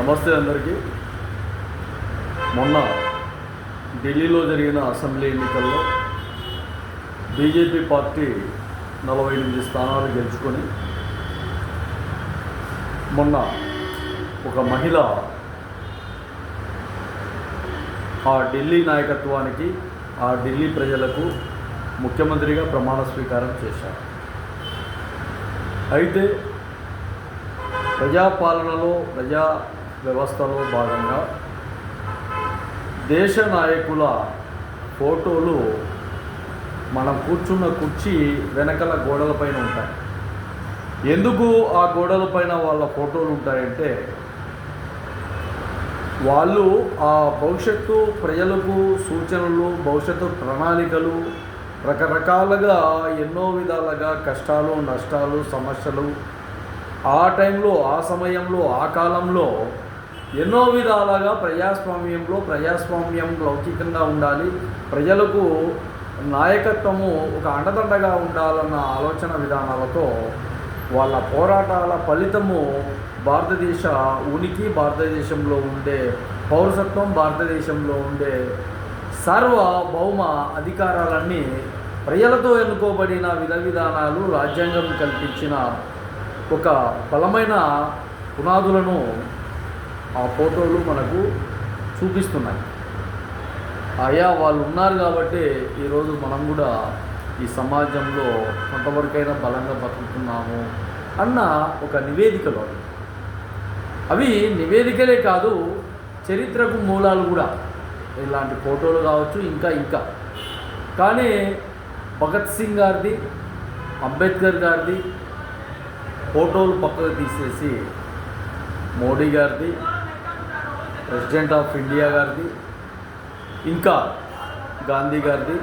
నమస్తే అందరికీ. మొన్న ఢిల్లీలో జరిగిన అసెంబ్లీ ఎన్నికల్లో బీజేపీ పార్టీ నలభై ఎనిమిది స్థానాలు గెలుచుకొని మొన్న ఒక మహిళ ఆ ఢిల్లీ నాయకత్వానికి ఆ ఢిల్లీ ప్రజలకు ముఖ్యమంత్రిగా ప్రమాణ స్వీకారం చేశారు. అయితే ప్రజాపాలనలో ప్రజా వ్యవస్థలో భాగంగా దేశ నాయకుల ఫోటోలు మనం కూర్చున్న కుర్చీ వెనకల గోడలపైన ఉంటాయి. ఎందుకు ఆ గోడలపైన వాళ్ళ ఫోటోలు ఉంటాయంటే వాళ్ళు ఆ భవిష్యత్తు ప్రజలకు సూచనలు భవిష్యత్తు ప్రణాళికలు రకరకాలుగా ఎన్నో విధాలుగా కష్టాలు నష్టాలు సమస్యలు ఆ టైంలో ఆ సమయంలో ఆ కాలంలో ఎన్నో విధాలుగా ప్రజాస్వామ్యంలో ప్రజాస్వామ్యం లౌకికంగా ఉండాలి. ప్రజలకు నాయకత్వము ఒక అండదండగా ఉండాలన్న ఆలోచన విధానాలతో వాళ్ళ పోరాటాల ఫలితము భారతదేశ ఉనికి భారతదేశంలో ఉండే పౌరసత్వం భారతదేశంలో ఉండే సార్వభౌమ అధికారాలన్నీ ప్రజలతో ఎన్నుకోబడిన విధ విధానాలు రాజ్యాంగం కల్పించిన ఒక బలమైన పునాదులను ఆ ఫోటోలు మనకు చూపిస్తున్నాయి. అయ్యా వాళ్ళు ఉన్నారు కాబట్టి ఈరోజు మనం కూడా ఈ సమాజంలో కొంతవరకైనా బలంగా బతుకుతున్నాము అన్న ఒక నివేదికలు. అవి అవి నివేదికలే కాదు చరిత్రకు మూలాలు కూడా. ఇలాంటి ఫోటోలు కావచ్చు ఇంకా ఇంకా. కానీ భగత్ సింగ్ గారిది అంబేద్కర్ గారిది ఫోటోలు పక్కకు తీసేసి మోడీ గారిది ప్రెసిడెంట్ ఆఫ్ ఇండియా గారిది ఇంకా గాంధీ గారిది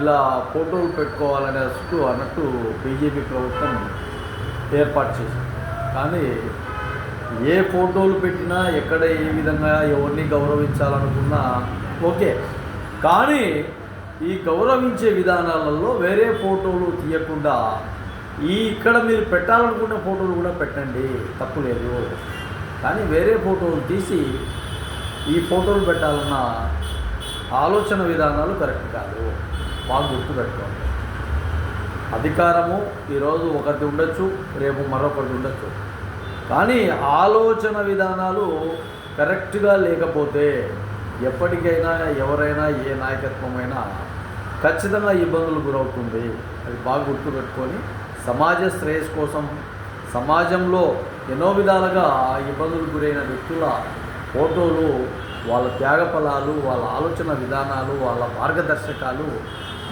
ఇలా ఫోటోలు పెట్టుకోవాలనే అసలు అన్నట్టు బీజేపీ ప్రభుత్వం ఏర్పాటు చేసింది. కానీ ఏ ఫోటోలు పెట్టినా ఎక్కడ ఏ విధంగా ఎవరిని గౌరవించాలనుకున్నా ఓకే. కానీ ఈ గౌరవించే విధానాలలో వేరే ఫోటోలు తీయకుండా ఈ ఇక్కడ మీరు పెట్టాలనుకున్న ఫోటోలు కూడా పెట్టండి తప్పు లేదు. కానీ వేరే ఫోటోలు తీసి ఈ ఫోటోలు పెట్టాలన్న ఆలోచన విధానాలు కరెక్ట్ కాదు. బాగా గుర్తుపెట్టుకోండి. అధికారము ఈరోజు ఒకరిది ఉండొచ్చు రేపు మరొకరిది ఉండొచ్చు. కానీ ఆలోచన విధానాలు కరెక్ట్గా లేకపోతే ఎప్పటికైనా ఎవరైనా ఏ నాయకత్వమైనా ఖచ్చితంగా ఇబ్బందులు గురవుతుంది. అది బాగా గుర్తుపెట్టుకొని సమాజ శ్రేయస్ కోసం సమాజంలో ఎన్నో విధాలుగా ఇబ్బందులు గురైన వ్యక్తుల ఫోటోలు వాళ్ళ త్యాగఫలాలు వాళ్ళ ఆలోచన విధానాలు వాళ్ళ మార్గదర్శకాలు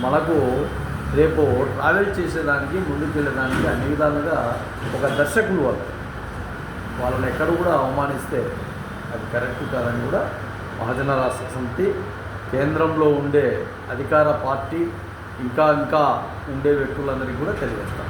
మనకు రేపు ట్రావెల్ చేసేదానికి ముందుకు వెళ్ళడానికి అన్ని విధాలుగా ఒక దర్శకులు వాళ్ళు. వాళ్ళని ఎక్కడ కూడా అవమానిస్తే అది కరెక్ట్ కాదని కూడా మహాజన రాష్ట్ర సమితి కేంద్రంలో ఉండే అధికార పార్టీ ఇంకా ఇంకా ఉండే వ్యక్తులందరికీ కూడా తెలియజేస్తాం.